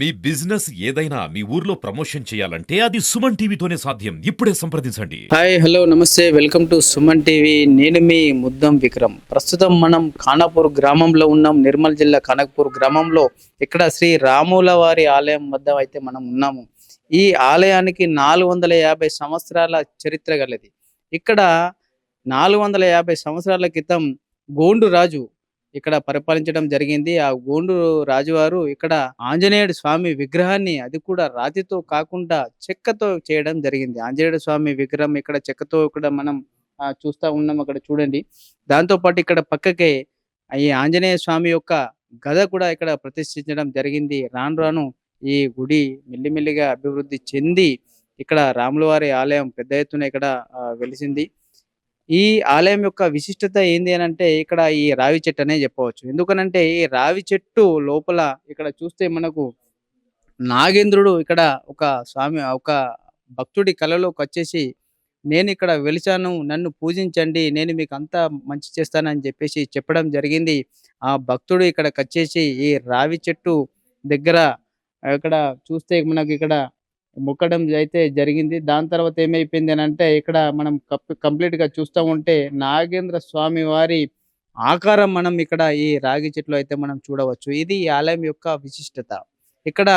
మీ business ఏదైనా మీ ఊర్లో promotion చేయాలంటే అది సుమన్ టీవీతోనే సాధ్యం. ఇప్పుడే సంప్రదించండి. Hi hello namaste. Welcome to Suman TV. నేను మీ ముద్దం విక్రమ్. ప్రస్తుతం మనం ఖానాపూర్ గ్రామంలో ఉన్నాం. నిర్మల్ జిల్లా ఖానాపూర్ గ్రామంలో ఇక్కడ శ్రీ రాముల వారి ఆలయం వద్ద అయితే మనం ఉన్నాము. ఈ ఆలయానికి నాలుగు వందల యాభై సంవత్సరాల చరిత్ర గలది. ఇక్కడ నాలుగు వందల యాభై సంవత్సరాల క్రితం గోండు రాజు ఇక్కడ పరిపాలించడం జరిగింది. ఆ గోండు రాజువారు ఇక్కడ ఆంజనేయుడు స్వామి విగ్రహాన్ని అది కూడా రాతితో కాకుండా చెక్కతో చేయడం జరిగింది. ఆంజనేయుడు స్వామి విగ్రహం ఇక్కడ చెక్కతో ఇక్కడ మనం చూస్తూ చూస్తా ఉన్నాం అక్కడ చూడండి. దాంతో పాటు ఇక్కడ పక్కకే ఈ ఆంజనేయ స్వామి యొక్క గద కూడా ఇక్కడ ప్రతిష్ఠించడం జరిగింది. రాను రాను ఈ గుడి మెల్లిమెల్లిగా అభివృద్ధి చెంది ఇక్కడ రాములవారి ఆలయం పెద్ద ఎత్తున ఇక్కడ వెలిసింది. ఈ ఆలయం యొక్క విశిష్టత ఏంది అని అంటే ఇక్కడ ఈ రావి చెట్టు అనే చెప్పవచ్చు. ఎందుకనంటే ఈ రావి చెట్టు లోపల ఇక్కడ చూస్తే మనకు నాగేంద్రుడు ఇక్కడ ఒక స్వామి ఒక భక్తుడి కళలోకి వచ్చేసి నేను ఇక్కడ వెలిచాను నన్ను పూజించండి నేను మీకు అంతా మంచి చేస్తానని చెప్పేసి చెప్పడం జరిగింది. ఆ భక్తుడు ఇక్కడికి వచ్చేసి ఈ రావి చెట్టు దగ్గర ఇక్కడ చూస్తే మనకి ఇక్కడ మొక్కడం అయితే జరిగింది. దాని తర్వాత ఏమైపోయింది అని అంటే ఇక్కడ మనం కంప్లీట్గా చూస్తూ ఉంటే నాగేంద్ర స్వామి వారి ఆకారం మనం ఇక్కడ ఈ రాగి చెట్లు అయితే మనం చూడవచ్చు. ఇది ఈ ఆలయం యొక్క విశిష్టత. ఇక్కడ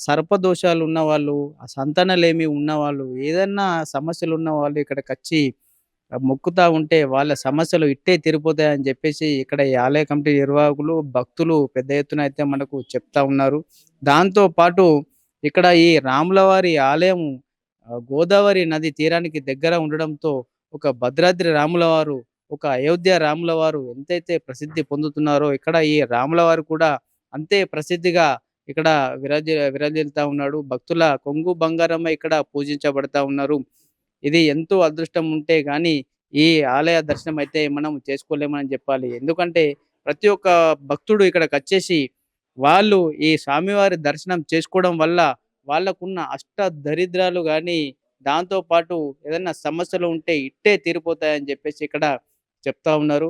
సర్పదోషాలు ఉన్న వాళ్ళు సంతానలేమి ఉన్నవాళ్ళు ఏదన్నా సమస్యలు ఉన్నవాళ్ళు ఇక్కడికి వచ్చి మొక్కుతా ఉంటే వాళ్ళ సమస్యలు ఇట్టే తీరిపోతాయని చెప్పేసి ఇక్కడ ఈ ఆలయ కమిటీ నిర్వాహకులు భక్తులు పెద్ద ఎత్తున అయితే మనకు చెప్తా ఉన్నారు. దాంతో పాటు ఇక్కడ ఈ రాములవారి ఆలయం గోదావరి నది తీరానికి దగ్గర ఉండడంతో ఒక భద్రాద్రి రాములవారు ఒక అయోధ్య రాములవారు ఎంతైతే ప్రసిద్ధి పొందుతున్నారో ఇక్కడ ఈ రాములవారు కూడా అంతే ప్రసిద్ధిగా ఇక్కడ విరాజ విరాజిల్తా ఉన్నాడు. భక్తుల కొంగు బంగారమ్మ ఇక్కడ పూజించబడతా ఉన్నారు. ఇది ఎంతో అదృష్టం ఉంటే కానీ ఈ ఆలయ దర్శనం అయితే మనం చేసుకోలేమని చెప్పాలి. ఎందుకంటే ప్రతి ఒక్క భక్తుడు ఇక్కడికి వచ్చేసి వాళ్ళు ఈ స్వామివారి దర్శనం చేసుకోవడం వల్ల వాళ్ళకున్న అష్ట దరిద్రాలు కానీ దాంతో పాటు ఏదైనా సమస్యలు ఉంటే ఇట్టే తీరిపోతాయని చెప్పేసి ఇక్కడ చెప్తా ఉన్నారు.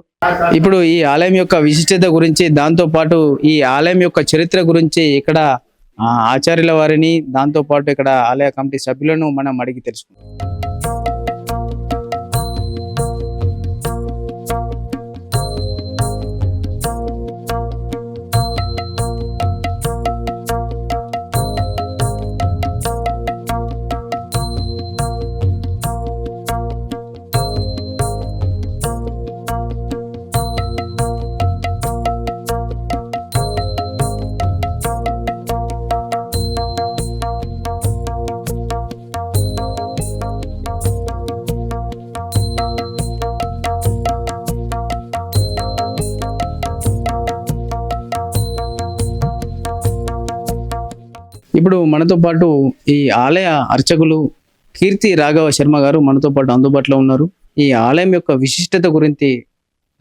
ఇప్పుడు ఈ ఆలయం యొక్క విశిష్టత గురించి దాంతో పాటు ఈ ఆలయం యొక్క చరిత్ర గురించి ఇక్కడ ఆచార్యుల వారిని దాంతో పాటు ఇక్కడ ఆలయ కమిటీ సభ్యులను మనం అడిగి తెలుసుకుందాం. ఇప్పుడు మనతో పాటు ఈ ఆలయ అర్చకులు కీర్తి రాఘవ శర్మ గారు మనతో పాటు అందుబాటులో ఉన్నారు. ఈ ఆలయం యొక్క విశిష్టత గురించి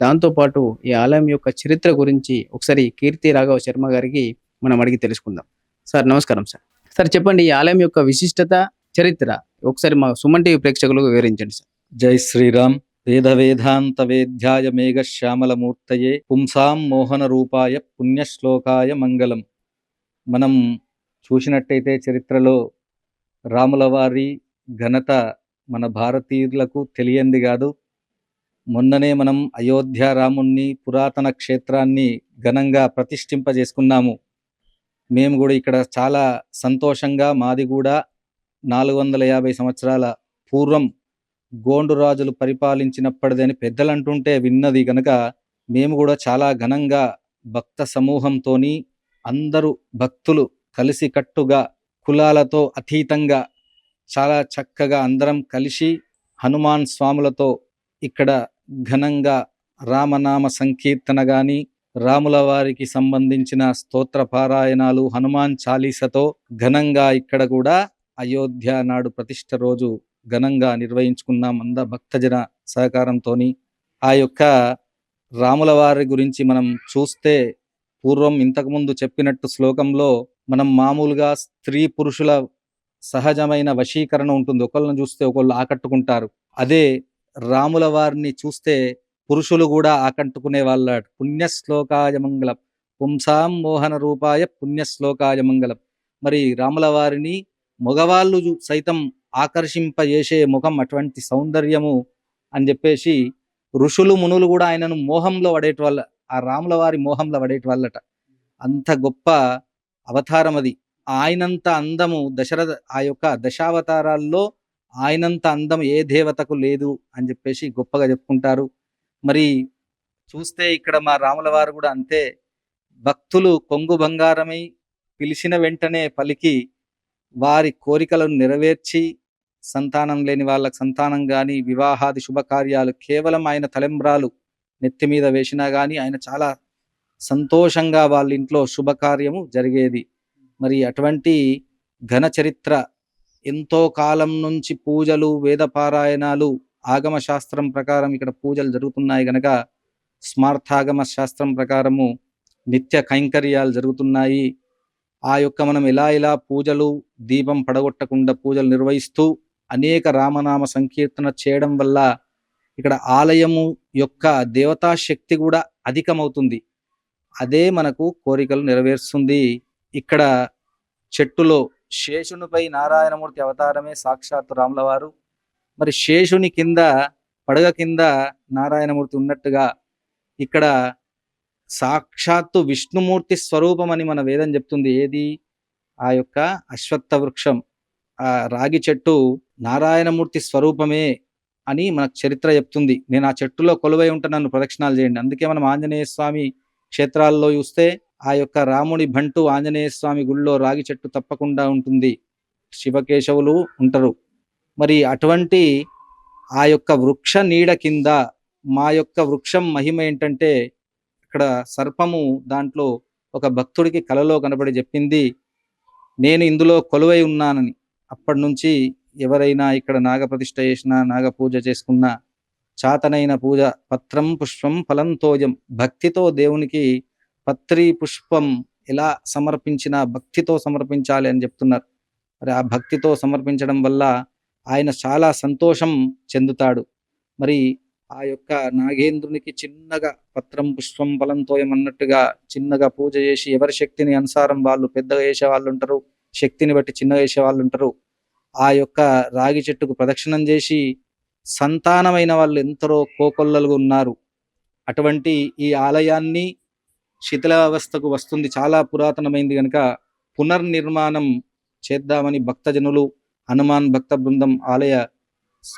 దాంతో పాటు ఈ ఆలయం యొక్క చరిత్ర గురించి ఒకసారి కీర్తి రాఘవ శర్మ గారికి మనం అడిగి తెలుసుకుందాం. సార్ నమస్కారం సార్. సార్ చెప్పండి ఈ ఆలయం యొక్క విశిష్టత చరిత్ర ఒకసారి మా సుమన్ టీవీ ప్రేక్షకులకు వివరించండి సార్. జై శ్రీరామ్. వేద వేదాంత వేద్యాయ మేఘ శ్యామలమూర్తయే పుంసాం మోహన రూపాయ పుణ్యశ్లోకాయ మంగళం. మనం చూసినట్టయితే చరిత్రలో రాముల వారి ఘనత మన భారతీయులకు తెలియంది కాదు. మొన్ననే మనం అయోధ్య రాముణ్ణి పురాతన క్షేత్రాన్ని ఘనంగా ప్రతిష్ఠింపజేసుకున్నాము. మేము కూడా ఇక్కడ చాలా సంతోషంగా మాది కూడా నాలుగు వందల యాభై సంవత్సరాల పూర్వం గోండు రాజులు పరిపాలించినప్పటిదని పెద్దలు అంటుంటే విన్నది గనక మేము కూడా చాలా ఘనంగా భక్త సమూహంతోని అందరూ భక్తులు కలిసి కట్టుగా కులాలతో అతీతంగా చాలా చక్కగా అందరం కలిసి హనుమాన్ స్వాములతో ఇక్కడ ఘనంగా రామనామ సంకీర్తన గాని రాముల వారికి సంబంధించిన స్తోత్ర పారాయణాలు హనుమాన్ చాలీసతో ఘనంగా ఇక్కడ కూడా అయోధ్య నాడు ప్రతిష్ట రోజు ఘనంగా నిర్వహించుకున్నాం అంద భక్తజన సహకారంతోని. ఆ యొక్క రాముల వారి గురించి మనం చూస్తే పూర్వం ఇంతకుముందు చెప్పినట్టు శ్లోకంలో మనం మామూలుగా స్త్రీ పురుషుల సహజమైన వశీకరణ ఉంటుంది. ఒకళ్ళని చూస్తే ఒకళ్ళు ఆకట్టుకుంటారు. అదే రాముల వారిని చూస్తే పురుషులు కూడా ఆకట్టుకునే వాళ్ళ పుణ్యశ్లోకాయ మంగళం. పుంసాం మోహన రూపాయ పుణ్యశ్లోకాయ మంగళం. మరి రాముల వారిని మగవాళ్ళు సైతం ఆకర్షింపజేసే ముఖం అటువంటి సౌందర్యము అని చెప్పేసి ఋషులు మునులు కూడా ఆయనను మోహంలో పడేటి వాళ్ళ ఆ రాముల వారి మోహంలో పడేటి వాళ్ళట. అంత గొప్ప అవతారం అది ఆయనంత అందము దశరథ ఆ యొక్క దశావతారాల్లో ఆయనంత అందం ఏ దేవతకు లేదు అని చెప్పేసి గొప్పగా చెప్పుకుంటారు. మరి చూస్తే ఇక్కడ మా రాముల వారు కూడా అంతే. భక్తులు కొంగు బంగారమై పిలిచిన వెంటనే పలికి వారి కోరికలను నెరవేర్చి సంతానం లేని వాళ్ళకి సంతానం కానీ వివాహాది శుభకార్యాలు కేవలం ఆయన తలెంబ్రాలు నెత్తి మీద వేసినా కానీ ఆయన చాలా సంతోషంగా వాళ్ళ ఇంట్లో శుభకార్యము జరిగేది. మరి అటువంటి ఘన చరిత్ర ఎంతో కాలం నుంచి పూజలు వేదపారాయణాలు ఆగమ శాస్త్రం ప్రకారం ఇక్కడ పూజలు జరుగుతున్నాయి గనక స్మార్థాగమ శాస్త్రం ప్రకారము నిత్య కైంకర్యాలు జరుగుతున్నాయి. ఆ యొక్క మనం ఎలా ఇలా పూజలు దీపం పడగొట్టకుండా పూజలు నిర్వహిస్తూ అనేక రామనామ సంకీర్తన చేయడం వల్ల ఇక్కడ ఆలయము యొక్క దేవతా శక్తి కూడా అధికమవుతుంది. అదే మనకు కోరికలు నెరవేరుస్తుంది. ఇక్కడ చెట్టులో శేషునిపై నారాయణమూర్తి అవతారమే సాక్షాత్తు రాములవారు. మరి శేషుని కింద పడగ కింద నారాయణమూర్తి ఉన్నట్టుగా ఇక్కడ సాక్షాత్తు విష్ణుమూర్తి స్వరూపం అని మన వేదం చెప్తుంది. ఏది? ఆ యొక్క అశ్వత్థ వృక్షం. ఆ రాగి చెట్టు నారాయణమూర్తి స్వరూపమే అని మనకు చరిత్ర చెప్తుంది. నేను ఆ చెట్టులో కొలువై ఉంటే నన్ను ప్రదక్షిణాలు చేయండి. అందుకే మనం ఆంజనేయ స్వామి క్షేత్రాల్లో చూస్తే ఆ యొక్క రాముని భంటు ఆంజనేయ స్వామి గుళ్ళో రాగి చెట్టు తప్పకుండా ఉంటుంది. శివకేశవులు ఉంటారు. మరి అటువంటి ఆ యొక్క వృక్ష నీడ కింద మా యొక్క వృక్షం మహిమ ఏంటంటే ఇక్కడ సర్పము దాంట్లో ఒక భక్తుడికి కలలో కనబడి చెప్పింది నేను ఇందులో కొలువై ఉన్నానని. అప్పటి నుంచి ఎవరైనా ఇక్కడ నాగప్రతిష్ఠ చేసినా నాగ పూజ చేసుకున్నా చాతనైన పూజ పత్రం పుష్పం ఫలం తోయం భక్తితో దేవునికి పత్రి పుష్పం ఎలా సమర్పించినా భక్తితో సమర్పించాలి అని చెప్తున్నారు. మరి ఆ భక్తితో సమర్పించడం వల్ల ఆయన చాలా సంతోషం చెందుతాడు. మరి ఆ యొక్క నాగేంద్రునికి చిన్నగా పత్రం పుష్పం ఫలంతో అన్నట్టుగా చిన్నగా పూజ చేసి ఎవరి శక్తిని అనుసారం వాళ్ళు పెద్దగా వేసే వాళ్ళు ఉంటారు శక్తిని బట్టి చిన్నగా వేసే వాళ్ళు ఉంటారు. ఆ యొక్క రాగి చెట్టుకు ప్రదక్షిణం చేసి సంతానమైన వాళ్ళు ఎంతరో కోకొల్లలుగా ఉన్నారు. అటువంటి ఈ ఆలయాన్ని శిథిలావస్థకు వస్తుంది. చాలా పురాతనమైంది కనుక పునర్నిర్మాణం చేద్దామని భక్తజనులు హనుమాన్ భక్త బృందం ఆలయ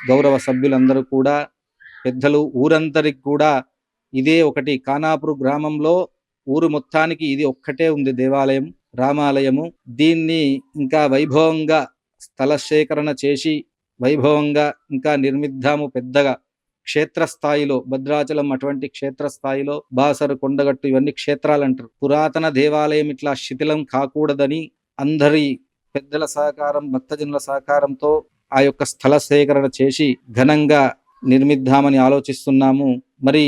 గౌరవ సభ్యులందరూ కూడా పెద్దలు ఊరందరికి కూడా ఇదే ఒకటి. కానాపురు గ్రామంలో ఊరు మొత్తానికి ఇది ఒక్కటే ఉంది దేవాలయం రామాలయము. దీన్ని ఇంకా వైభవంగా స్థల సేకరణ చేసి వైభవంగా ఇంకా నిర్మిద్దాము పెద్దగా. క్షేత్రస్థాయిలో భద్రాచలం అటువంటి క్షేత్రస్థాయిలో బాసరు కొండగట్టు ఇవన్నీ క్షేత్రాలు అంటారు పురాతన దేవాలయం ఇట్లా శిథిలం కాకూడదని అందరి పెద్దల సహకారం భక్తజనుల సహకారంతో ఆ యొక్క స్థల సేకరణ చేసి ఘనంగా నిర్మిద్దామని ఆలోచిస్తున్నాము. మరి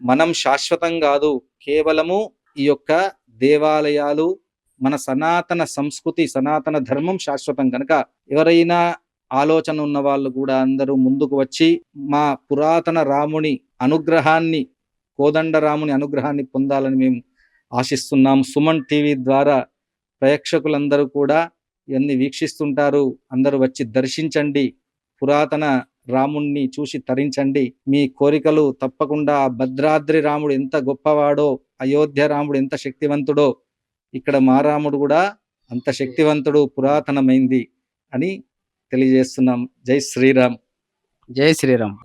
మనం శాశ్వతం కాదు కేవలము ఈ యొక్క దేవాలయాలు మన సనాతన సంస్కృతి సనాతన ధర్మం శాశ్వతం. కనుక ఎవరైనా ఆలోచన ఉన్న వాళ్ళు కూడా అందరూ ముందుకు వచ్చి మా పురాతన రాముని అనుగ్రహాన్ని కోదండ రాముని అనుగ్రహాన్ని పొందాలని మేము ఆశిస్తున్నాం. సుమన్ టీవీ ద్వారా ప్రేక్షకులందరూ కూడా ఇవన్నీ వీక్షిస్తుంటారు అందరూ వచ్చి దర్శించండి. పురాతన రాముణ్ణి చూసి తరించండి. మీ కోరికలు తప్పకుండా భద్రాద్రి రాముడు ఎంత గొప్పవాడో అయోధ్య రాముడు ఎంత శక్తివంతుడో ఇక్కడ మా రాముడు కూడా అంత శక్తివంతుడు పురాతనమైంది అని తెలియజేస్తున్నాం. జై శ్రీరామ్. జై శ్రీరామ్.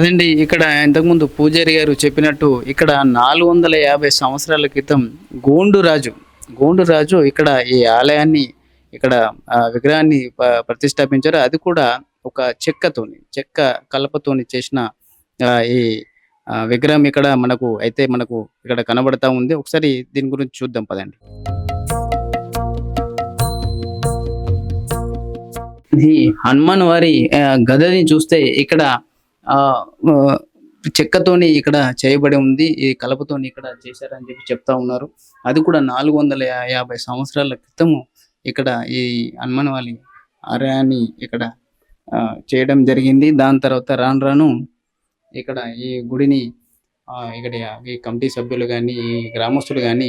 అదండి ఇక్కడ ఇంతకుముందు పూజారి గారు చెప్పినట్టు ఇక్కడ నాలుగు వందల యాభై సంవత్సరాల క్రితం గోండు రాజు గోండు రాజు ఇక్కడ ఈ ఆలయాన్ని ఇక్కడ విగ్రహాన్ని ప్రతిష్టాపించారు. అది కూడా ఒక చెక్కతోని చెక్క కలపతోని చేసిన ఆ, ఈ విగ్రహం ఇక్కడ మనకు అయితే మనకు ఇక్కడ కనబడతా ఉంది. ఒకసారి దీని గురించి చూద్దాం పదండి. హనుమాన్ వారి ఆ, గదని చూస్తే ఇక్కడ చెక్కతోని ఇక్కడ చేయబడి ఉంది ఈ కలపతోని ఇక్కడ చేశారని చెప్పి చెప్తా ఉన్నారు. అది కూడా నాలుగు వందల యాభై సంవత్సరాల క్రితము ఇక్కడ ఈ హనుమాన్ వాలి ఆలయాన్ని ఇక్కడ చేయడం జరిగింది. దాని తర్వాత రాను రాను ఇక్కడ ఈ గుడిని ఇక్కడ ఈ కమిటీ సభ్యులు కానీ ఈ గ్రామస్తులు కానీ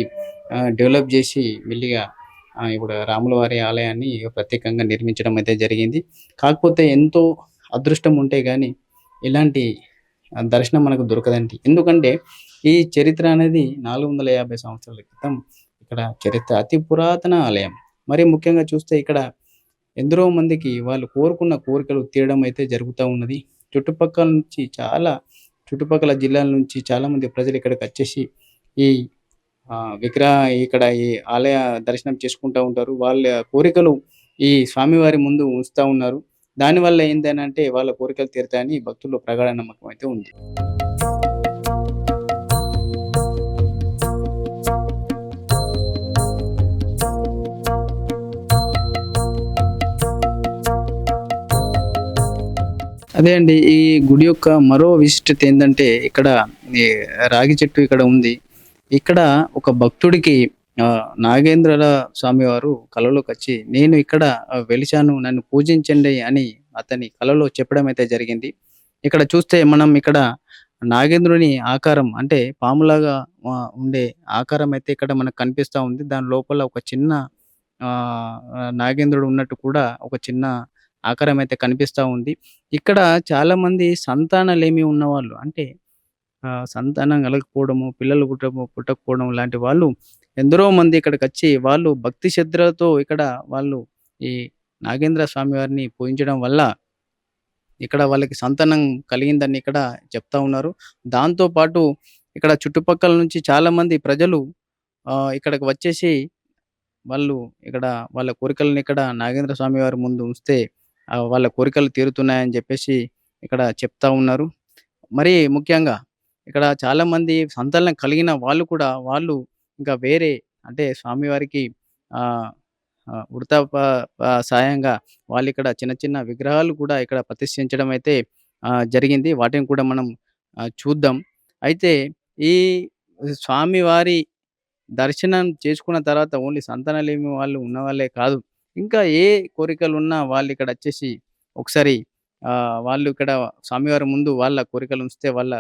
డెవలప్ చేసి మెల్లిగా ఇప్పుడు రాములవారి ఆలయాన్ని ప్రత్యేకంగా నిర్మించడం అయితే జరిగింది. కాకపోతే ఎంతో అదృష్టం ఉంటే కానీ ఇలాంటి దర్శనం మనకు దొరకదండి. ఎందుకంటే ఈ చరిత్ర అనేది నాలుగు వందల యాభై సంవత్సరాల క్రితం ఇక్కడ చరిత్ర అతి పురాతన ఆలయం. మరి ముఖ్యంగా చూస్తే ఇక్కడ ఎందరో మందికి వాళ్ళు కోరుకున్న కోరికలు తీయడం అయితే జరుగుతూ ఉన్నది. చుట్టుపక్కల నుంచి చాలా చుట్టుపక్కల జిల్లాల నుంచి చాలా మంది ప్రజలు ఇక్కడికి వచ్చేసి ఈ ఆ, విగ్రహ ఇక్కడ ఈ ఆలయ దర్శనం చేసుకుంటూ ఉంటారు. వాళ్ళ కోరికలు ఈ స్వామివారి ముందు ఉంచుతా ఉన్నారు. దానివల్ల ఏంటంటే వాళ్ళ కోరికలు తీరుతాయని భక్తుల్లో ప్రగాఢ నమ్మకం అయితే ఉంది. అదే అండి ఈ గుడి యొక్క మరో విశిష్టత ఏంటంటే ఇక్కడ ఈ రాగి చెట్టు ఇక్కడ ఉంది. ఇక్కడ ఒక భక్తుడికి ఆ, స్వామి వారు కలలో వచ్చి నేను ఇక్కడ వెలిచాను నన్ను పూజించండి అని అతని కలలో చెప్పడం అయితే జరిగింది. ఇక్కడ చూస్తే మనం ఇక్కడ నాగేంద్రుని ఆకారం అంటే పాములాగా ఉండే ఆకారం అయితే ఇక్కడ మనకు కనిపిస్తా ఉంది. దాని లోపల ఒక చిన్న ఆ నాగేంద్రుడు ఉన్నట్టు కూడా ఒక చిన్న ఆకారం అయితే కనిపిస్తా ఉంది. ఇక్కడ చాలా మంది సంతానలేమి ఉన్నవాళ్ళు అంటే ఆ, సంతానం కలగకపోవడము పిల్లలు పుట్ట పుట్టకపోవడం లాంటి వాళ్ళు ఎందరో మంది ఇక్కడికి వచ్చి వాళ్ళు భక్తి శ్రద్ధలతో ఇక్కడ వాళ్ళు ఈ నాగేంద్ర స్వామి వారిని పూజించడం వల్ల ఇక్కడ వాళ్ళకి సంతానం కలిగిందని ఇక్కడ చెప్తా ఉన్నారు. దాంతో పాటు ఇక్కడ చుట్టుపక్కల నుంచి చాలా మంది ప్రజలు ఇక్కడికి వచ్చేసి వాళ్ళు ఇక్కడ వాళ్ళ కోరికలను ఇక్కడ నాగేంద్ర స్వామి వారి ముందు ఉంచితే వాళ్ళ కోరికలు తీరుతున్నాయని చెప్పేసి ఇక్కడ చెప్తా ఉన్నారు. మరి ముఖ్యంగా ఇక్కడ చాలామంది సంతానం కలిగిన వాళ్ళు కూడా వాళ్ళు ఇంకా వేరే అంటే స్వామివారికి ఉడత సాయంగా వాళ్ళు ఇక్కడ చిన్న చిన్న విగ్రహాలు కూడా ఇక్కడ ప్రతిష్ఠించడం అయితే జరిగింది. వాటిని కూడా మనం చూద్దాం. అయితే ఈ స్వామివారి దర్శనం చేసుకున్న తర్వాత ఓన్లీ సంతానలేమి వాళ్ళు ఉన్నవాళ్ళే కాదు ఇంకా ఏ కోరికలు ఉన్నా వాళ్ళు ఇక్కడ వచ్చేసి ఒకసారి వాళ్ళు ఇక్కడ స్వామివారి ముందు వాళ్ళ కోరికలు ఉంచితే వాళ్ళ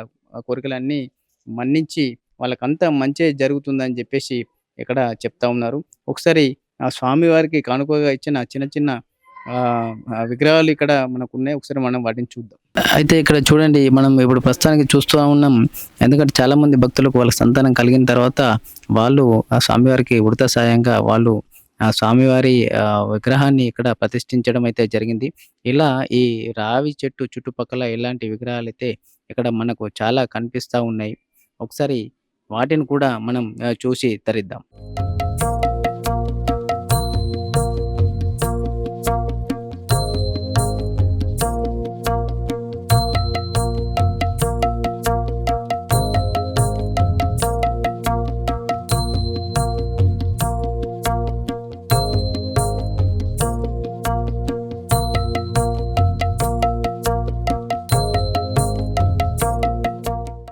కోరికలన్నీ మన్నించి వాళ్ళకంతా మంచి జరుగుతుందని చెప్పేసి ఇక్కడ చెప్తా ఉన్నారు. ఒకసారి ఆ స్వామివారికి కానుకగా ఇచ్చిన చిన్న చిన్న విగ్రహాలు ఇక్కడ మనకు ఉన్నాయి ఒకసారి మనం వాటిని చూద్దాం. అయితే ఇక్కడ చూడండి మనం ఇప్పుడు ప్రస్తుతానికి చూస్తూ ఉన్నాం. ఎందుకంటే చాలా మంది భక్తులకు వాళ్ళ సంతానం కలిగిన తర్వాత వాళ్ళు ఆ స్వామివారికి ఉడత సాయంగా వాళ్ళు ఆ స్వామివారి విగ్రహాన్ని ఇక్కడ ప్రతిష్ఠించడం అయితే జరిగింది. ఇలా ఈ రావి చెట్టు చుట్టుపక్కల ఇలాంటి విగ్రహాలు అయితే ఇక్కడ మనకు చాలా కనిపిస్తూ ఉన్నాయి. ఒకసారి వాటిని కూడా మనం చూసి తరిద్దాం.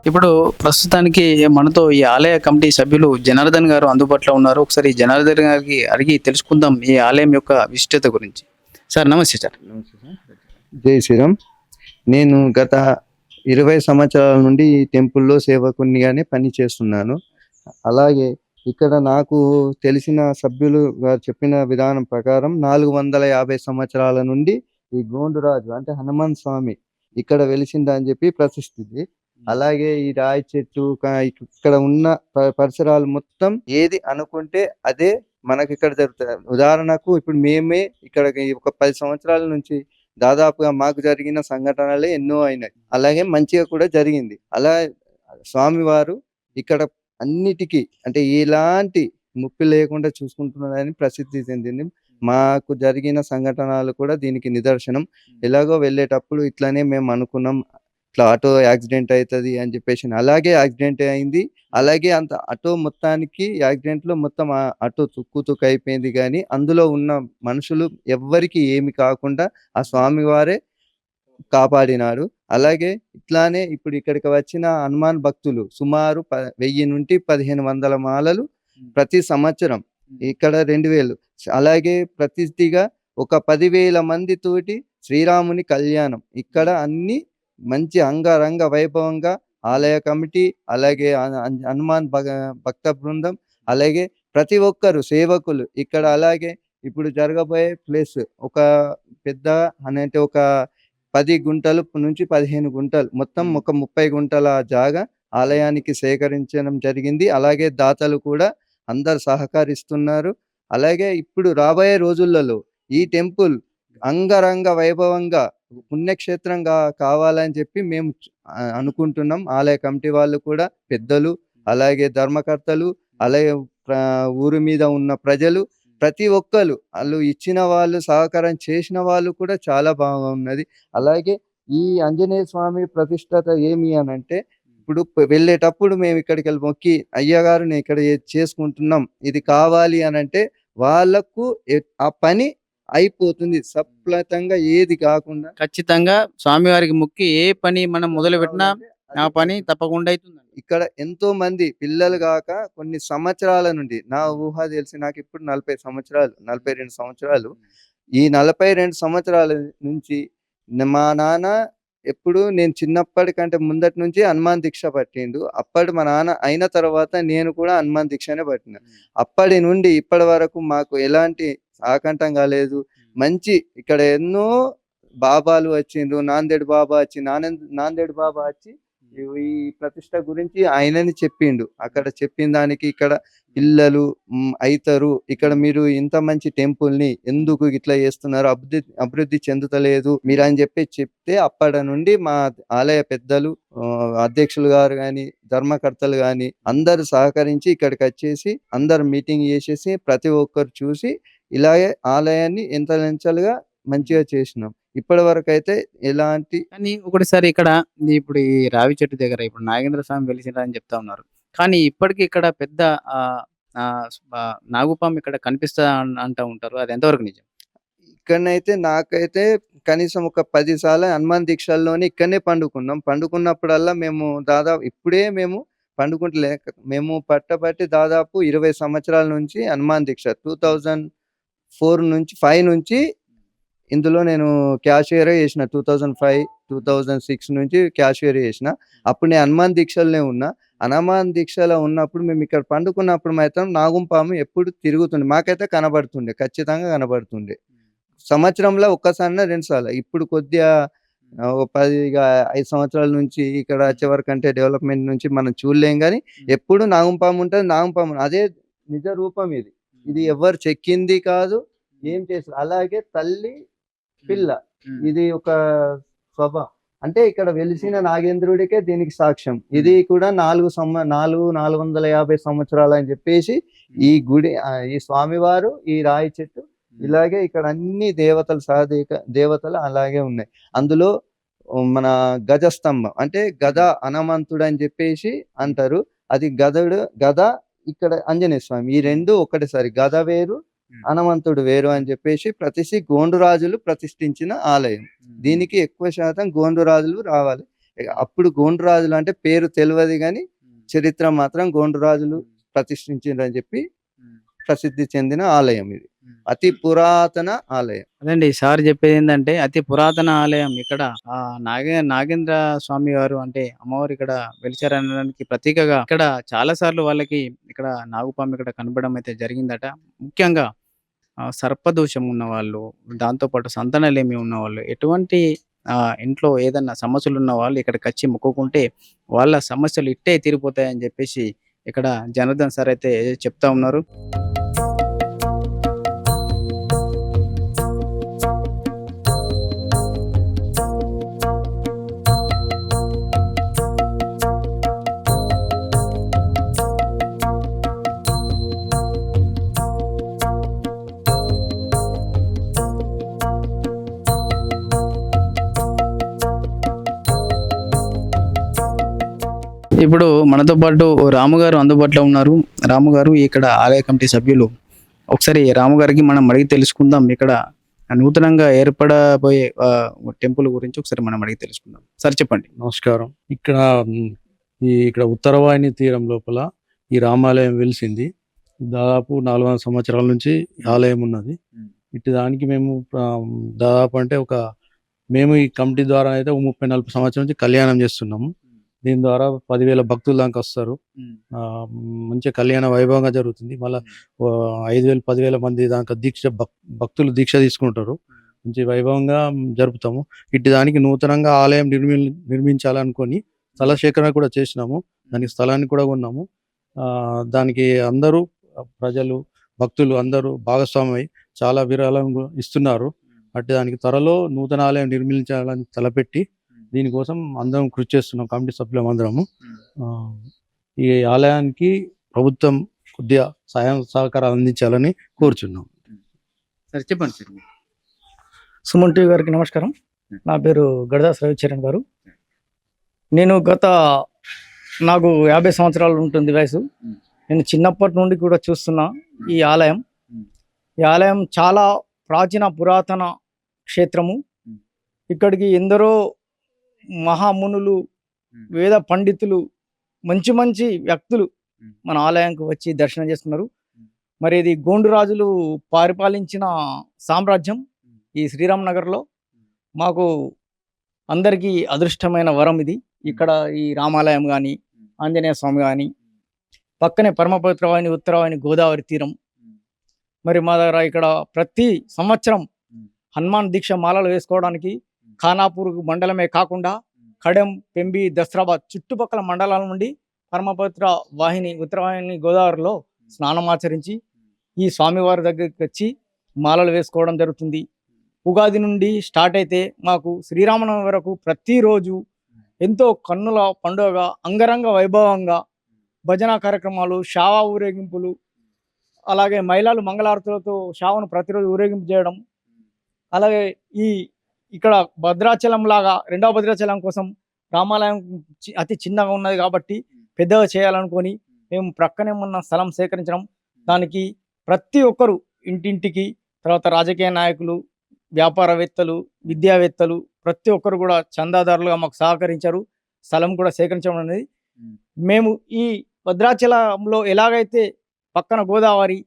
ఇప్పుడు ప్రస్తుతానికి మనతో ఈ ఆలయ కమిటీ సభ్యులు జనార్దన్ గారు అందుబాటులో ఉన్నారు. ఒకసారి జనార్దన్ గారికి అడిగి తెలుసుకుందాం ఈ ఆలయం యొక్క విశిష్టత గురించి. సార్ నమస్తే సార్. జై శ్రీరామ్. నేను గత ఇరవై సంవత్సరాల నుండి ఈ టెంపుల్లో సేవకునిగానే పని చేస్తున్నాను. అలాగే ఇక్కడ నాకు తెలిసిన సభ్యులు గారు చెప్పిన విధానం ప్రకారం నాలుగు వందల యాభై సంవత్సరాల నుండి ఈ గోండురాజు అంటే హనుమాన్ స్వామి ఇక్కడ వెలిసిందని అని చెప్పి ప్రతిష్ఠితి అలాగే ఈ రాయి చెట్టు ఇక్కడ ఉన్న పరిసరాలు మొత్తం ఏది అనుకుంటే అదే మనకి ఇక్కడ జరుగుతుంది ఉదాహరణకు ఇప్పుడు మేమే ఇక్కడ ఒక పది సంవత్సరాల నుంచి దాదాపుగా మాకు జరిగిన సంఘటనలే ఎన్నో అయినాయి. అలాగే మంచిగా కూడా జరిగింది. అలా స్వామివారు ఇక్కడ అన్నిటికీ అంటే ఎలాంటి ముప్పి లేకుండా చూసుకుంటున్నారని ప్రసిద్ధి చెందింది. మాకు జరిగిన సంఘటనలు కూడా దీనికి నిదర్శనం. ఎలాగో వెళ్ళేటప్పుడు ఇట్లానే మేము అనుకున్నాం. ఇట్లా ఆటో యాక్సిడెంట్ అవుతుంది అని చెప్పేసి అలాగే యాక్సిడెంట్ అయింది. అలాగే అంత ఆటో మొత్తానికి యాక్సిడెంట్లో మొత్తం ఆ ఆటో తుక్కు తుక్కు అయిపోయింది కానీ అందులో ఉన్న మనుషులు ఎవ్వరికి ఏమి కాకుండా ఆ స్వామి వారే కాపాడినాడు అలాగే ఇట్లానే ఇప్పుడు ఇక్కడికి వచ్చిన హనుమాన్ భక్తులు సుమారు ప వెయ్యి నుండి పదిహేను వందల మాలలు ప్రతి సంవత్సరం ఇక్కడ రెండు వేలు. అలాగే ప్రతిష్ఠిగా ఒక పదివేల మంది తోటి శ్రీరాముని కళ్యాణం. ఇక్కడ అన్ని మంచి అంగరంగ వైభవంగా ఆలయ కమిటీ అలాగే హనుమాన్ భక్త బృందం అలాగే ప్రతి ఒక్కరు సేవకులు ఇక్కడ అలాగే ఇప్పుడు జరగబోయే ప్లేస్ ఒక పెద్ద అని అంటే ఒక పది గుంటలు నుంచి పదిహేను గుంటలు మొత్తం ఒక ముప్పై గుంటల జాగా ఆలయానికి సేకరించడం జరిగింది. అలాగే దాతలు కూడా అందరు సహకరిస్తున్నారు. అలాగే ఇప్పుడు రాబోయే రోజులలో ఈ టెంపుల్ అంగరంగ వైభవంగా పుణ్యక్షేత్రంగా కావాలని చెప్పి మేము అనుకుంటున్నాం. ఆలయ కమిటీ వాళ్ళు కూడా పెద్దలు అలాగే ధర్మకర్తలు అలాగే ఊరి మీద ఉన్న ప్రజలు ప్రతి ఒక్కరు వాళ్ళు ఇచ్చిన వాళ్ళు సహకారం చేసిన వాళ్ళు కూడా చాలా బాగున్నది అలాగే ఈ ఆంజనేయ స్వామి ప్రతిష్టత ఏమి అని అంటే ఇప్పుడు వెళ్ళేటప్పుడు మేము ఇక్కడికి వెళ్ళి మొక్కి అయ్యగారు ఇక్కడ చేసుకుంటున్నాం. ఇది కావాలి అని అంటే వాళ్ళకు ఆ పని అయిపోతుంది. సఫలితంగా ఏది కాకుండా ఖచ్చితంగా స్వామివారికి మొక్కి ఏ పని మనం మొదలు పెట్టినా ఆ పని తప్పకుండా అవుతుంది ఇక్కడ ఎంతో మంది పిల్లలు కాక కొన్ని సంవత్సరాల నుండి నా ఊహ తెలిసి నాకు ఇప్పుడు నలభై సంవత్సరాలు నలభై రెండు సంవత్సరాలు. ఈ నలభై రెండు సంవత్సరాల నుంచి న- మా నాన్న ఎప్పుడు నేను చిన్నప్పటికంటే ముందటి నుంచి హనుమాన్ దీక్ష పట్టిండు. అప్పటి మా నాన్న అయిన తర్వాత నేను కూడా హనుమాన్ దీక్షనే పట్టిన. అప్పటి నుండి ఇప్పటి వరకు మాకు ఎలాంటి ఆకంఠం కాలేదు మంచి ఇక్కడ ఎన్నో బాబాలు వచ్చిండ్రు. నాందేడు బాబా వచ్చి నానంద్ నాందేడు బాబా వచ్చి ఈ- ప్రతిష్ట గురించి ఆయనని చెప్పిండు. అక్కడ చెప్పిన దానికి ఇక్కడ పిల్లలు మ్, అయితారు. ఇక్కడ మీరు ఇంత మంచి టెంపుల్ని ఎందుకు ఇట్లా చేస్తున్నారు? అభివృద్ధి అభివృద్ధి చెందుతలేదు. మీరు అని చెప్పి చెప్తే అప్పటి నుండి మా ఆలయ పెద్దలు అధ్యక్షులు గారు గాని ధర్మకర్తలు గాని అందరు సహకరించి ఇక్కడికి వచ్చేసి అందరు మీటింగ్ చేసేసి ప్రతి ఒక్కరు చూసి ఇలాగే ఆలయాన్ని ఎంత లంచాలుగా మంచిగా చేసినాం. ఇప్పటి వరకు అయితే ఎలాంటి కానీ ఒకటిసారి ఇక్కడ ఇప్పుడు ఈ రావి చెట్టు దగ్గర ఇప్పుడు నాగేంద్ర స్వామి వెలిసిండ్రని చెప్తా ఉన్నారు. కానీ ఇప్పటికి ఇక్కడ పెద్ద నాగుపాము ఇక్కడ కనిపిస్తా అంటా ఉంటారు. అది ఎంతవరకు నిజం? ఇక్కడనైతే నాకైతే కనీసం ఒక పది సార్లు హనుమాన్ దీక్షల్లోనే ఇక్కడనే పండుకున్నాం. పండుకున్నప్పుడల్లా మేము దాదాపు ఇప్పుడే మేము పండుకుంటలే మేము పట్టబట్టి దాదాపు ఇరవై సంవత్సరాల నుంచి హనుమాన్ దీక్ష. టూ థౌజండ్ ఫోర్ నుంచి ఫైవ్ నుంచి ఇందులో నేను క్యాషియర్ చేసిన. Two thousand five two thousand six నుంచి క్యాషియర్ చేసిన. అప్పుడు నేను హనుమాన్ దీక్షలోనే ఉన్నా. హనుమాన్ దీక్షలో ఉన్నప్పుడు మేము ఇక్కడ పండుకున్నప్పుడు మాత్రం నాగుంపాము ఎప్పుడు తిరుగుతుండే. మాకైతే కనబడుతుండే ఖచ్చితంగా కనబడుతుండే. సంవత్సరంలో ఒక్కసారి రెండు సార్లు. ఇప్పుడు కొద్దిగా ఒక పది ఇక ఐదు సంవత్సరాల నుంచి ఇక్కడ వచ్చే వరకు అంటే డెవలప్మెంట్ నుంచి మనం చూడలేం కానీ ఎప్పుడు నాగంపాము ఉంటుంది నాగంపాము. అదే నిజ రూపం ఇది. ఇది ఎవరు చెక్కింది కాదు ఏం చేస్తారు అలాగే తల్లి పిల్ల. ఇది ఒక స్వభావం అంటే ఇక్కడ వెలిసిన నాగేంద్రుడికే దీనికి సాక్ష్యం. ఇది కూడా నాలుగు సంవ నాలుగు నాలుగు వందల యాభై సంవత్సరాలు అని చెప్పేసి ఈ గుడి ఈ స్వామివారు ఈ రాయి చెట్టు ఇలాగే ఇక్కడ అన్ని దేవతలు సహదేక దేవతలు అలాగే ఉన్నాయి. అందులో మన గజస్తంభం అంటే గద హనుమంతుడు అని చెప్పేసి అంటారు. అది గదడు గద ఇక్కడ ఆంజనేయ స్వామి ఈ రెండు ఒకటేసారి గద వేరు హనుమంతుడు వేరు అని చెప్పేసి ప్రతిసి గోండురాజులు ప్రతిష్ఠించిన ఆలయం. దీనికి ఎక్కువ శాతం గోండురాజులు రావాలి. అప్పుడు గోండురాజులు అంటే పేరు తెలియదు కానీ చరిత్ర మాత్రం గోండురాజులు ప్రతిష్ఠించిండ్రని చెప్పి ప్రసిద్ధి చెందిన ఆలయం ఇది. అతి పురాతన ఆలయం. అదండి సార్ చెప్పేది ఏంటంటే అతి పురాతన ఆలయం ఇక్కడ. ఆ నాగే నాగేంద్ర స్వామి వారు అంటే అమ్మవారు ఇక్కడ వెలిచారనడానికి ప్రతీకగా ఇక్కడ చాలా సార్లు వాళ్ళకి ఇక్కడ నాగుపాము ఇక్కడ కనబడడం అయితే జరిగిందట. ముఖ్యంగా సర్పదోషం ఉన్న వాళ్ళు దాంతోపాటు సంతానలేమి ఉన్న వాళ్ళు ఎటువంటి ఆ, ఇంట్లో ఏదన్నా సమస్యలు ఉన్న వాళ్ళు ఇక్కడికి వచ్చి మొక్కుకుంటే వాళ్ళ సమస్యలు ఇట్టే తీరిపోతాయని చెప్పేసి ఇక్కడ జనార్దన్ సార్ అయితే చెప్తా ఉన్నారు. ఇప్పుడు మనతో పాటు రాము గారు అందుబాటులో ఉన్నారు. రాము గారు ఇక్కడ ఆలయ కమిటీ సభ్యులు. ఒకసారి రాముగారికి మనం అడిగి తెలుసుకుందాం. ఇక్కడ నూతనంగా ఏర్పడబోయే టెంపుల్ గురించి ఒకసారి మనం అడిగి తెలుసుకుందాం. సార్ చెప్పండి. నమస్కారం. ఇక్కడ ఈ ఇక్కడ ఉత్తరవాహిని తీరం లోపల ఈ రామాలయం వెలిసింది. దాదాపు నాలుగు వందల సంవత్సరాల నుంచి ఆలయం ఉన్నది. ఇటు దానికి మేము దాదాపు అంటే ఒక మేము ఈ కమిటీ ద్వారా అయితే ఒక ముప్పై నలభై సంవత్సరాల నుంచి కళ్యాణం చేస్తున్నాము. దీని ద్వారా పదివేల భక్తులు దాకా వస్తారు. ఆ, మంచి కళ్యాణ వైభవంగా జరుగుతుంది. మళ్ళీ ఐదు వేలు పదివేల మంది దాకా దీక్ష భక్- భక్తులు దీక్ష తీసుకుంటారు. మంచి వైభవంగా జరుపుతాము. ఇటు దానికి నూతనంగా ఆలయం నిర్మి నిర్మించాలనుకొని స్థల సేకరణ కూడా చేసినాము. దానికి స్థలాన్ని కూడా కొన్నాము. దానికి అందరూ ప్రజలు భక్తులు అందరూ భాగస్వామ్యం చాలా విరాళం ఇస్తున్నారు. అట్టి దానికి త్వరలో నూతన ఆలయం నిర్మించాలని తలపెట్టి దీనికోసం అందరం కృషి చేస్తున్నాం కమిటీ సభ్యులం అందరము ఈ ఆలయానికి ప్రభుత్వం కొద్దిగా సాయం సహకారాలు అందించాలని కోరుచున్నాం. సార్ చెప్పండి సార్. సుమన్ టీవీ గారికి నమస్కారం. నా పేరు గడదాస్ రవిచరణ్ గారు. నేను గత నాకు యాభై సంవత్సరాలు ఉంటుంది వయసు. నేను చిన్నప్పటి నుండి కూడా చూస్తున్నా ఈ ఆలయం. ఈ ఆలయం చాలా ప్రాచీన పురాతన క్షేత్రము. ఇక్కడికి ఎందరో మహామునులు వేద పండితులు మంచి మంచి వ్యక్తులు మన ఆలయానికి వచ్చి దర్శనం చేస్తున్నారు. మరి ఇది గోండు రాజులు పరిపాలించిన సామ్రాజ్యం ఈ శ్రీరామ్ నగర్లో. మాకు అందరికీ అదృష్టమైన వరం ఇది. ఇక్కడ ఈ రామాలయం కానీ ఆంజనేయ స్వామి కానీ పక్కనే పరమపవిత్రవాణి ఉత్తరవాణి గోదావరి తీరం. మరి మా దగ్గర ఇక్కడ ప్రతి సంవత్సరం హనుమాన్ దీక్ష మాలలు వేసుకోవడానికి ఖానాపూర్ మండలమే కాకుండా కడెం పెంబి దస్రాబాద్ చుట్టుపక్కల మండలాల నుండి పరమపవిత్ర వాహిని ఉత్తరవాహిని గోదావరిలో స్నానం ఆచరించి ఈ స్వామివారి దగ్గరికి వచ్చి మాలలు వేసుకోవడం జరుగుతుంది. ఉగాది నుండి స్టార్ట్ అయితే మాకు శ్రీరామనవమి వరకు ప్రతిరోజు ఎంతో కన్నుల పండుగగా అంగరంగ వైభవంగా భజన కార్యక్రమాలు షావా ఊరేగింపులు అలాగే మహిళలు మంగళారతులతో షావను ప్రతిరోజు ఊరేగింపు చేయడం అలాగే ఈ ఇక్కడ భద్రాచలం లాగా రెండవ భద్రాచలం కోసం రామాలయం అతి చిన్నగా ఉన్నది కాబట్టి పెద్దగా చేయాలనుకొని మేము ప్రక్కనే ఉన్న స్థలం సేకరించడం దానికి ప్రతి ఒక్కరు ఇంటింటికి తర్వాత రాజకీయ నాయకులు వ్యాపారవేత్తలు విద్యావేత్తలు ప్రతి ఒక్కరు కూడా చందాదారులుగా మాకు సహకరించారు. స్థలం కూడా సేకరించడం అనేది మేము ఈ భద్రాచలంలో ఎలాగైతే పక్కన గోదావరి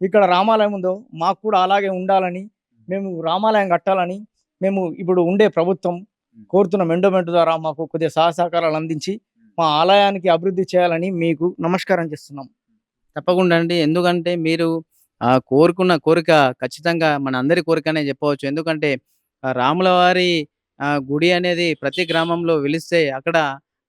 ఇక్కడ రామాలయం ఉందో మాకు కూడా అలాగే ఉండాలని మేము రామాలయం కట్టాలని మేము ఇప్పుడు ఉండే ప్రభుత్వం కోరుతున్న ఎండోమెంట్ ద్వారా మాకు కొద్దిగా సహాయ సహకారాలు అందించి మా ఆలయానికి అభివృద్ధి చేయాలని మీకు నమస్కారం చేస్తున్నాం. తప్పకుండా అండి. ఎందుకంటే మీరు ఆ కోరుకున్న కోరిక ఖచ్చితంగా మన అందరి కోరికనే చెప్పవచ్చు. ఎందుకంటే ఆ రాముల వారి ఆ, గుడి అనేది ప్రతి గ్రామంలో వెలిస్తే అక్కడ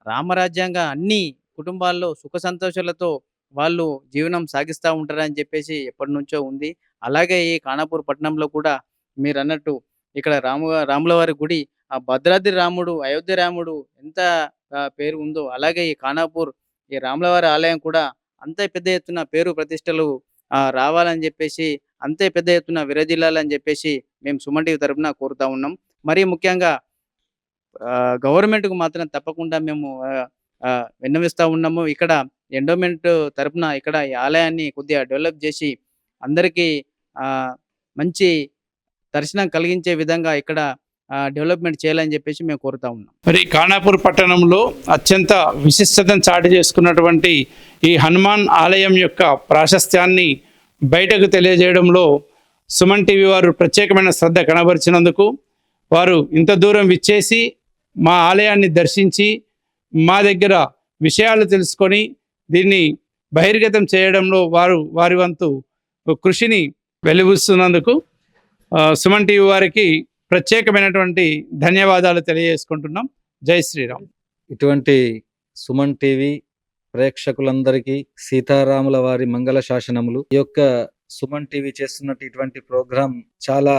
రామరాజ్యంగా అన్ని కుటుంబాల్లో సుఖ సంతోషాలతో వాళ్ళు జీవనం సాగిస్తూ ఉంటారని చెప్పేసి ఎప్పటి నుంచో ఉంది. అలాగే ఈ ఖానాపూర్ పట్టణంలో కూడా మీరు అన్నట్టు ఇక్కడ రాము రాములవారి గుడి ఆ భద్రాద్రి రాముడు అయోధ్య రాముడు ఎంత పేరు ఉందో అలాగే ఈ ఖానాపూర్ ఈ రాములవారి ఆలయం కూడా అంతే పెద్ద ఎత్తున పేరు ప్రతిష్టలు రావాలని చెప్పేసి అంతే పెద్ద ఎత్తున విరజిల్లాలని చెప్పేసి మేము సుమన్ తరపున కోరుతా ఉన్నాం. మరీ ముఖ్యంగా గవర్నమెంట్కు మాత్రం తప్పకుండా మేము విన్నవిస్తూ విన్నవిస్తా ఉన్నాము. ఇక్కడ ఎండోమెంట్ తరపున ఇక్కడ ఈ ఆలయాన్ని కొద్దిగా డెవలప్ చేసి అందరికీ మంచి దర్శనం కలిగించే విధంగా ఇక్కడ డెవలప్మెంట్ చేయాలని చెప్పేసి మేము కోరుతా ఉన్నాం. మరి ఖానాపూర్ పట్టణంలో అత్యంత విశిష్టతను చాటి చేసుకున్నటువంటి ఈ హనుమాన్ ఆలయం యొక్క ప్రాశస్త్యాన్ని బయటకు తెలియజేయడంలో సుమన్ టీవీ వారు ప్రత్యేకమైన శ్రద్ధ కనబరిచినందుకు వారు ఇంత దూరం విచ్చేసి మా ఆలయాన్ని దర్శించి మా దగ్గర విషయాలు తెలుసుకొని దీన్ని బహిర్గతం చేయడంలో వారు వారి వంతు కృషిని వెలుగుస్తున్నందుకు సుమన్ టీవీ వారికి ప్రత్యేకమైనటువంటి ధన్యవాదాలు తెలియజేసుకుంటున్నాం. జై శ్రీరామ్. ఇటువంటి సుమన్ టీవీ ప్రేక్షకులందరికీ సీతారాముల వారి మంగళ శాసనములు. ఈ యొక్క సుమన్ టీవీ చేస్తున్నట్టు ఇటువంటి ప్రోగ్రాం చాలా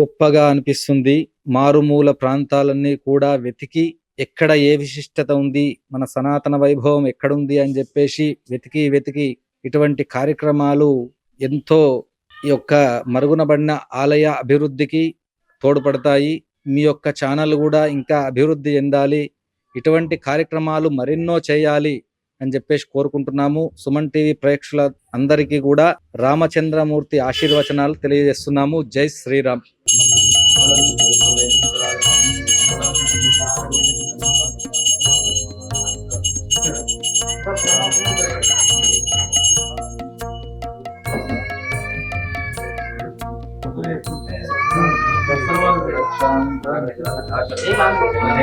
గొప్పగా అనిపిస్తుంది. మారుమూల ప్రాంతాలన్నీ కూడా వెతికి ఎక్కడ ఏ విశిష్టత ఉంది మన సనాతన వైభవం ఎక్కడుంది అని చెప్పేసి వెతికి వెతికి ఇటువంటి కార్యక్రమాలు ఎంతో యొక్క మరుగునబడిన ఆలయ అభివృద్ధికి తోడ్పడతాయి. మీ యొక్క ఛానల్ కూడా ఇంకా అభివృద్ధి చెందాలి. ఇటువంటి కార్యక్రమాలు మరెన్నో చేయాలి అని చెప్పేసి కోరుకుంటున్నాము. సుమన్ టీవీ ప్రేక్షకుల అందరికీ కూడా రామచంద్రమూర్తి ఆశీర్వచనాలు తెలియజేస్తున్నాము. జై శ్రీరామ్. ఏం అనుకోకుండా